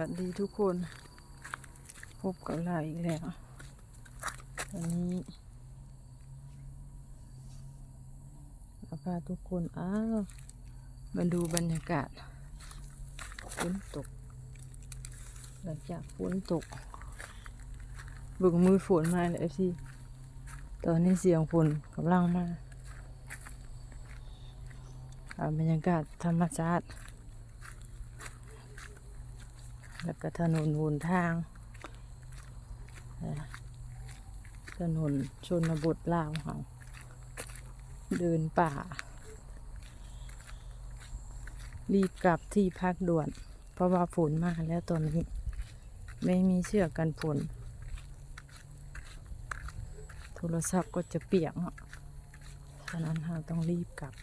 วัสดีทุกคน พบกับเราอีกแล้ววันนี้เราพาทุกคนอ้าวมาดูบรรยากาศฝนตก หลังจากฝนตกบึกมือฝนมาเลยพี่ตอนนี้เสียงฝนกำลังมาบรรยากาศธรรมชาติ แล้วก็ถนนหนทางถนนชนบทลาวเขาเดินป่า รีบกลับที่พักด่วน เพราะว่าฝนมาแล้วตอนนี้ ไม่มีเชือกกันฝนโทรศัพท์ก็จะเปียกเนาะฉะนั้นเราต้องรีบกลับ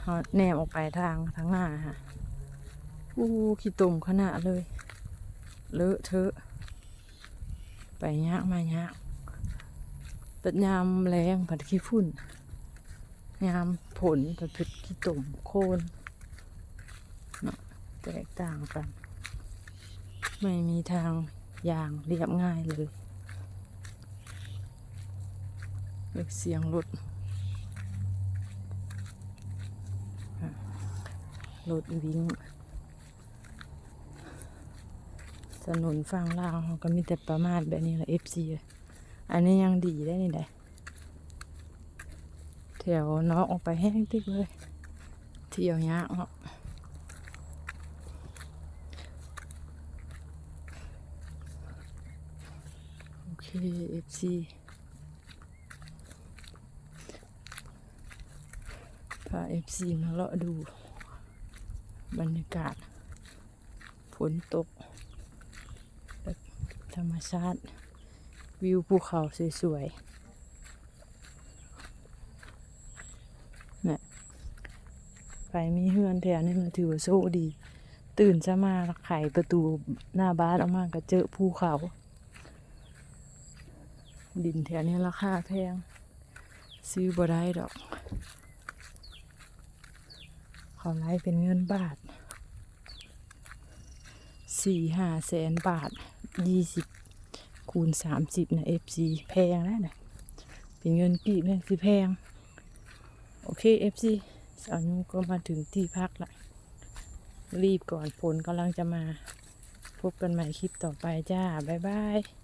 เราแนมออกไปทางทางหน้าฮะ อู้ขี้ตุ่มขนาดเลย เลอะเทอะ ไปยากมายากปัดยามแรงผัดขี้ฝุ่น ยามผลผัดผัดขี้ตุ่มโคนเนาะแตกต่างกัน ไม่มีทางอย่างเรียบง่ายเลยเสียงรถรถวิ่ง ถนนฝั่งลาวเขาก็มีแต่ประมาทแบบนี้แหละ FC อันนี้ยังดีได้นี่แหละแถวนอกออกไปแห้งติ๊กเลย เที่ยวยากเนาะโอเค FC พา FC มาเลาะดู บรรยากาศฝนตก ธรรมชาติ วิวภูเขาสวยๆเนี่ยไปมีเฮือนแถวนี้มันถือว่าโชคดี ตื่นจะมาไขประตูหน้าบ้านออกมาก็เจอภูเขา ดินแถวนี้ราคาแพง ซื้อบ่ได้ดอกเขาไล่เป็นเงินบาทสี่ห้าแสนบาท ยี่สิบคูณสามสิบนะเอฟซีแพงแล้วนะเป็นเงินกี่แม่งสิแพง โอเคเอฟซีสาวนุก็มาถึงที่พักละรีบก่อนฝนกำลังจะมา พบกันใหม่คลิปต่อไปจ้า บ๊ายบาย